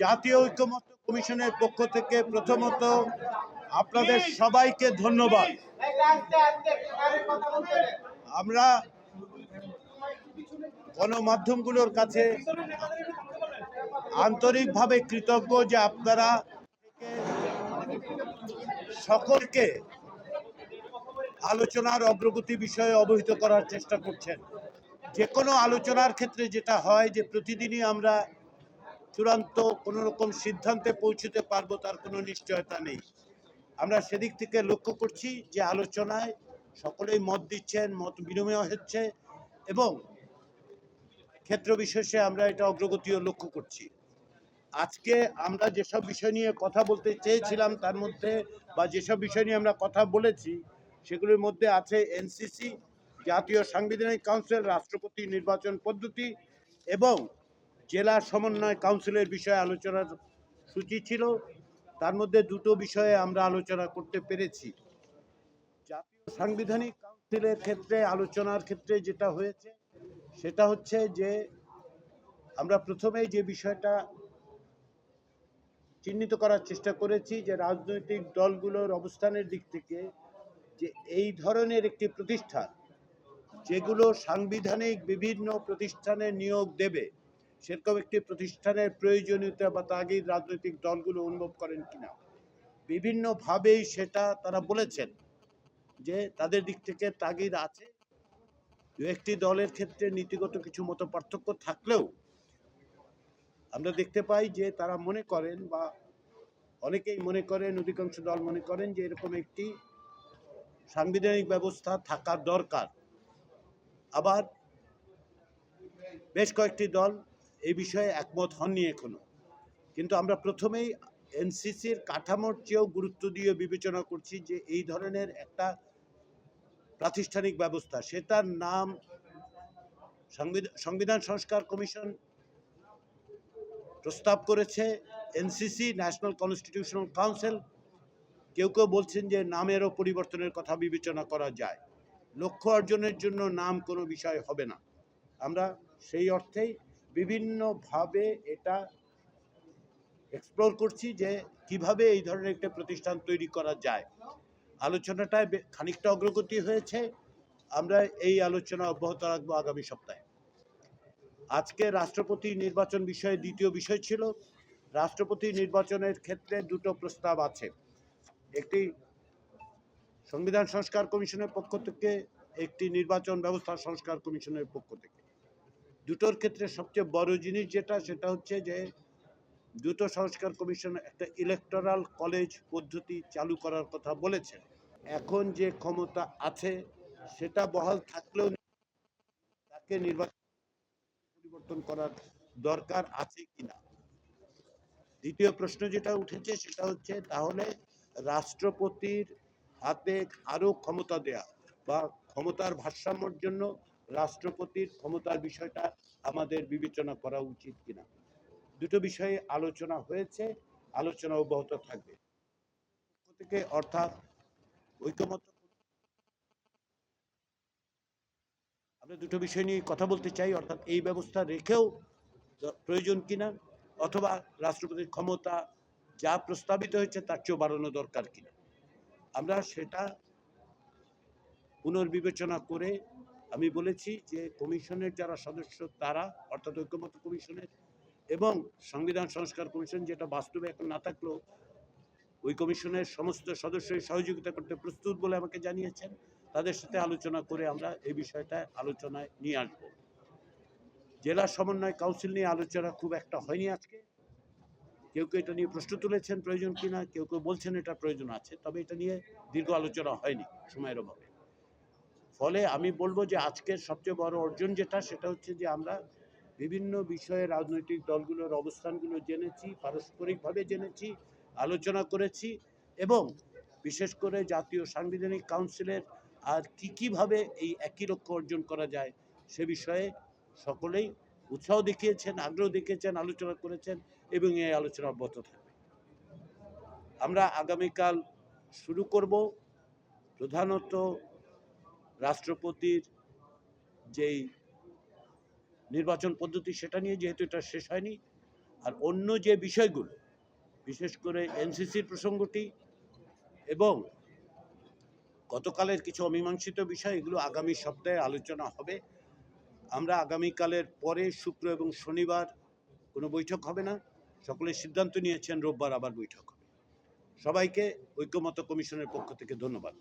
জাতীয় ঐক্যমত্য কমিশনের পক্ষ থেকে প্রথমত আপনাদের সবাইকে ধন্যবাদ। আমরা গণমাধ্যমগুলোর কাছে আন্তরিকভাবে কৃতজ্ঞ যে আপনারা সকলকে আলোচনার অগ্রগতি বিষয়ে অবহিত করার চেষ্টা করছেন। যে কোনো আলোচনার ক্ষেত্রে যেটা হয় যে প্রতিদিনই আমরা চূড়ান্ত কোনো রকম সিদ্ধান্তে পৌঁছতে পারব তার কোনো নিশ্চয়তা নেই। আমরা সেদিক থেকে লক্ষ্য করছি যে আলোচনায় সকলেই মত দিচ্ছেন, মত বিনিময় হচ্ছে এবং ক্ষেত্র বিশেষে আমরা এটা অগ্রগতিও লক্ষ্য করছি। আজকে আমরা যেসব বিষয় নিয়ে কথা বলতে চেয়েছিলাম তার মধ্যে বা যেসব বিষয় নিয়ে আমরা কথা বলেছি সেগুলির মধ্যে আছে এনসিসি জাতীয় সাংবিধানিক কাউন্সিল রাষ্ট্রপতি নির্বাচন পদ্ধতি এবং জেলা সমন্বয় কাউন্সিলের বিষয়ে আলোচনার সূচি ছিল। তার মধ্যে দুটো বিষয়ে আমরা আলোচনা করতে পেরেছি। জাতীয় সাংবিধানিক কাউন্সিলের ক্ষেত্রে, আলোচনার ক্ষেত্রে যেটা হয়েছে, সেটা হচ্ছে যে আমরা প্রথমেই যে বিষয়টা চিহ্নিত করার চেষ্টা করেছি যে রাজনৈতিক দলগুলোর অবস্থানের দিক থেকে যে এই ধরনের একটি প্রতিষ্ঠান যেগুলো সাংবিধানিক বিভিন্ন প্রতিষ্ঠানে নিয়োগ দেবে, সেরকম একটি প্রতিষ্ঠানের প্রয়োজনীয়তা বা তাগিদ রাজনৈতিক দলগুলো অনুভব করেন কিনা। বিভিন্নভাবেই সেটা তারা বলেছেন যে তাদের দিক থেকে তাগিদ আছে। একটি দলের ক্ষেত্রে নীতিগত কিছু মতো পার্থক্য থাকলেও আমরা দেখতে পাই যে তারা মনে করেন বা অনেকেই মনে করেন, অধিকাংশ দল মনে করেন যে এরকম একটি সাংবিধানিক ব্যবস্থা থাকা দরকার। আবার বেশ কয়েকটি দল এই বিষয়ে একমত হননি এখনও। কিন্তু আমরা প্রথমেই এনসিসির কাঠামোর চেয়েও গুরুত্ব দিয়ে বিবেচনা করছি যে এই ধরনের একটা প্রাতিষ্ঠানিক ব্যবস্থা, সেটার নাম সংবিধান সংবিধান সংস্কার কমিশন প্রস্তাব করেছে, এনসিসি, ন্যাশনাল কনস্টিটিউশনাল কাউন্সিল, কেউ কেউ বলছেন যে নামেরও পরিবর্তনের কথা বিবেচনা করা যায়। লক্ষ্য অর্জনের জন্য নাম কোনো বিষয় হবে না। আমরা সেই অর্থেই বিভিন্নভাবে এটা এক্সপ্লোর করছি যে কীভাবে এই ধরনের একটা প্রতিষ্ঠান তৈরি করা যায়। আলোচনাটায় খানিকটা অগ্রগতি হয়েছে। আমরা এই আলোচনা অব্যাহত রাখব আগামী সপ্তাহে। আজকে রাষ্ট্রপতি নির্বাচন বিষয়ে দ্বিতীয় বিষয় ছিল, রাষ্ট্রপতি নির্বাচনের ক্ষেত্রে দুটো প্রস্তাব আছে। একটি সংবিধান সংস্কার কমিশনের পক্ষ থেকে, একটি নির্বাচন ব্যবস্থা সংস্কার কমিশনের পক্ষ থেকে। দুটোর ক্ষেত্রে সবচেয়ে বড় জিনিস যেটা, সেটা হচ্ছে যে দুটো সংস্কার কমিশন একটা ইলেকটোরাল কলেজ পদ্ধতি চালু করার কথা বলেছে। এখন যে ক্ষমতা আছে, সেটা বহাল থাকলেও তাকে নির্বাচন পরিবর্তন করার দরকার আছে কিনা। দ্বিতীয় প্রশ্ন যেটা উঠেছে, সেটা হচ্ছে তাহলে রাষ্ট্রপতির হাতে আরও ক্ষমতা দেয়া বা ক্ষমতার ভারসাম্যর জন্য রাষ্ট্রপতির ক্ষমতার বিষয়টা আমাদের বিবেচনা করা উচিত কিনা। দুটো বিষয়ে আলোচনা হয়েছে, আলোচনা অব্যাহত থাকবে। থেকে অর্থাৎ ঐক্যমত্য আমরা দুটো বিষয় নিয়ে কথা বলতে চাই, অর্থাৎ এই ব্যবস্থা রেখেও প্রয়োজন কিনা, অথবা রাষ্ট্রপতির ক্ষমতা যা প্রস্তাবিত হয়েছে তার চেয়েও বাড়ানো দরকার কিনা। আমরা সেটা পুনর্বিবেচনা করে আমি বলেছি যে কমিশনের যারা সদস্য তারা, অর্থাৎ ঐক্যমত্য কমিশনের এবং সংবিধান সংস্কার কমিশন যেটা বাস্তবে এখন না থাকলেও ওই কমিশনের সমস্ত সদস্যই সহযোগিতা করতে প্রস্তুত বলে আমাকে জানিয়েছেন। তাদের সাথে আলোচনা করে আমরা এই বিষয়টা আলোচনায় নিয়ে আসব। জেলা সমন্বয় কাউন্সিল নিয়ে আলোচনা খুব একটা হয়নি আজকে। কেউ কেউ এটা নিয়ে প্রশ্ন তুলেছেন প্রয়োজন কিনা, কেউ কেউ বলছেন এটা প্রয়োজন আছে, তবে এটা নিয়ে দীর্ঘ আলোচনা হয়নি সময়ের অভাবে। ফলে আমি বলব যে আজকের সবচেয়ে বড় অর্জন যেটা, সেটা হচ্ছে যে আমরা বিভিন্ন বিষয়ে রাজনৈতিক দলগুলোর অবস্থানগুলো জেনেছি, পারস্পরিকভাবে জেনেছি, আলোচনা করেছি এবং বিশেষ করে জাতীয় সাংবিধানিক কাউন্সিলের আর কি কীভাবে এই একই লক্ষ্য অর্জন করা যায় সে বিষয়ে সকলেই উৎসাহ দেখিয়েছেন, আগ্রহ দেখিয়েছেন, আলোচনা করেছেন। এবং এই আলোচনা অব্যাহত থাকবে। আমরা আগামীকাল শুরু করব প্রধানত রাষ্ট্রপতির যেই নির্বাচন পদ্ধতি, সেটা নিয়ে যেহেতু এটা শেষ হয়নি, আর অন্য যে বিষয়গুলো, বিশেষ করে এনসিসির প্রসঙ্গটি এবং গতকালের কিছু অমীমাংসিত বিষয়, এগুলো আগামী সপ্তাহে আলোচনা হবে। আমরা আগামীকালের পরে শুক্র এবং শনিবার কোনো বৈঠক হবে না। সকলে সিদ্ধান্ত নিয়েছেন রোববার আবার বৈঠক হবে। সবাইকে ঐক্যমত কমিশনের পক্ষ থেকে ধন্যবাদ।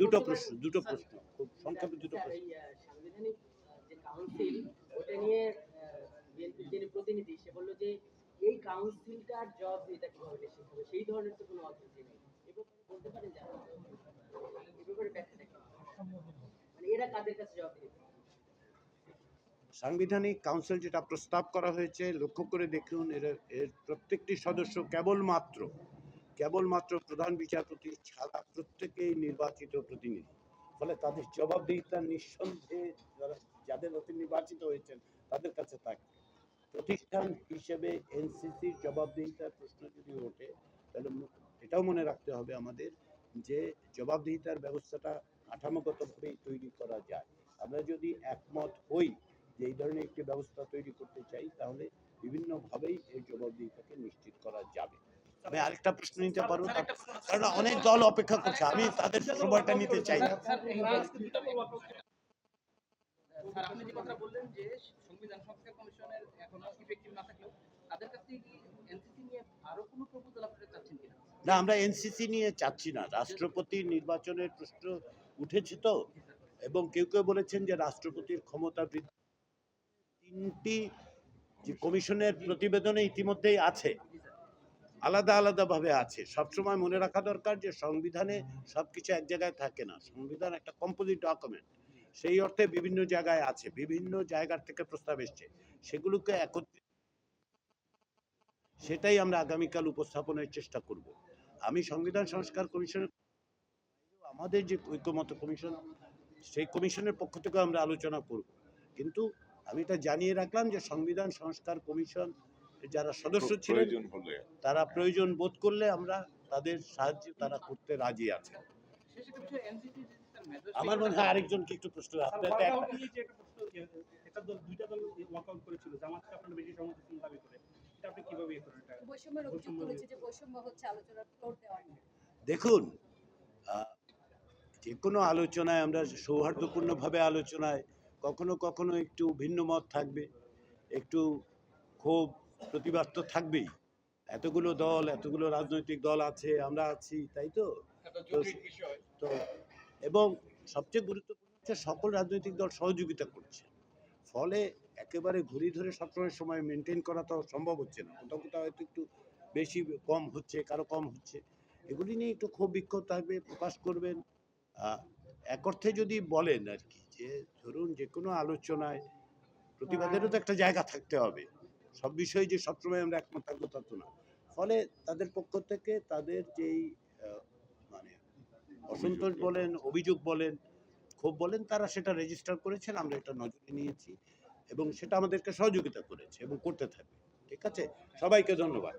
দুটো প্রশ্ন দুটো প্রশ্ন খুব সংক্ষেপে দুটো প্রশ্ন। ওটা নিয়ে যিনি প্রতিনিধি সে বলল যে এই কাউন্সিলটার জব এটা কীভাবে নিশ্চিত হবে? সেই ধরনের তো কোনো অথরিটি নেই। এ ব্যাপারে বলতে পারেন যে এ ব্যাখ্যাটা মানে এরা কাদের কাছে জবাব দিবে সাংবিধানিক কাউন্সিল যেটা প্রস্তাব করা হয়েছে, লক্ষ্য করে দেখুন এর এর প্রত্যেকটি সদস্য কেবলমাত্র কেবলমাত্র প্রধান বিচারপতি ছাড়া প্রত্যেকেই নির্বাচিত প্রতিনিধি। ফলে তাদের জবাবদিহিতা নিঃসন্দেহে যারা, যাদের অতি নির্বাচিত হয়েছেন, তাদের কাছে থাকে প্রতিষ্ঠান হিসেবে এনসিসির জবাবদিহিতার প্রশ্ন যদি ওঠে, তাহলে এটাও মনে রাখতে হবে আমাদের যে জবাবদিহিতার ব্যবস্থাটা কাঠামোগতভাবেই তৈরি করা যায়। আমরা যদি একমত হই যে এই ধরনের একটি ব্যবস্থা তৈরি করতে চাই তাহলে বিভিন্নভাবেই এই জবাবদিহিতাকে নিশ্চিত করা যাবে। আমি আরেকটা প্রশ্ন নিতে পারব কারণ অনেক দল অপেক্ষা করছে আমি তাদের সময়টা নিতে চাই না। স্যার আপনি যে কথা বললেন যে সংবিধান সংস্কার কমিশনের এখনও ইফেক্টিভ না থাকলেও তাদের কাছ কি এনসিসি নিয়ে আরও কোনো প্রপোজাল আপনারা চাচ্ছেন কিনা? না আমরা এনসিসি নিয়ে চাচ্ছি না। রাষ্ট্রপতি নির্বাচনের প্রশ্ন উঠেছে তো এবং কেউ কেউ বলেছেন যে রাষ্ট্রপতির ক্ষমতা বৃদ্ধি তিনটি কমিশনের প্রতিবেদনে ইতিমধ্যেই আছে, আলাদা আলাদাভাবে আছে। সবসময় মনে রাখা দরকার যে সংবিধানে সবকিছু এক জায়গায় থাকে না। সংবিধান একটা কম্পোজিট ডকুমেন্ট সেই অর্থে বিভিন্ন জায়গায় আছে, বিভিন্ন জায়গার থেকে প্রস্তাব এসছে। সেগুলোকে একত্রিত সেটাই আমরা আগামীকাল উপস্থাপনের চেষ্টা করব। আমি সংবিধান সংস্কার কমিশনের আমাদের যে ঐক্যমত কমিশন, সেই কমিশনের পক্ষ থেকে আমরা আলোচনা করব। কিন্তু আমি এটা জানিয়ে রাখলাম যে সংবিধান সংস্কার কমিশন যারা সদস্য ছিলেন তারা প্রয়োজন বোধ করলে আমরা তাদের সাহায্যে তারা করতে রাজি আছে আমার মনে হয় আরেকজন কি একটু প্রশ্ন ইয়ে। দেখুন যে কোনো আলোচনায় আমরা সৌহার্দ্যপূর্ণভাবে আলোচনায় কখনো কখনো একটু ভিন্ন মত থাকবে একটু ক্ষোভ প্রতিবাদ তো থাকবেই। এতগুলো দল এতগুলো রাজনৈতিক দল আছে আমরা আছি তাই তো? তো এবং সবচেয়ে গুরুত্বপূর্ণ হচ্ছে সকল রাজনৈতিক দল সহযোগিতা করছে। ফলে একেবারে ঘুরি ধরে সবসময় সময় মেনটেন করা তো সম্ভব হচ্ছে না। কোথাও কোথাও হয়তো একটু বেশি কম হচ্ছে কারও কম হচ্ছে। এগুলি নিয়ে একটু ক্ষোভ বিক্ষোভ থাকবে প্রকাশ করবেন। আহ, এক অর্থে যদি বলেন আর কি যে ধরুন যে কোনো আলোচনায় প্রতিবাদেরও তো একটা জায়গা থাকতে হবে। সব বিষয়ে যে সবসময় আমরা একমত থাকব তা তো না। ফলে তাদের পক্ষ থেকে তাদের যেই মানে অসন্তোষ বলেন অভিযোগ বলেন ক্ষোভ বলেন তারা সেটা রেজিস্টার করেছেন আমরা এটা নজরে নিয়েছি এবং সেটা আমাদেরকে সহযোগিতা করেছে এবং করতে থাকবে। ঠিক আছে? সবাইকে ধন্যবাদ।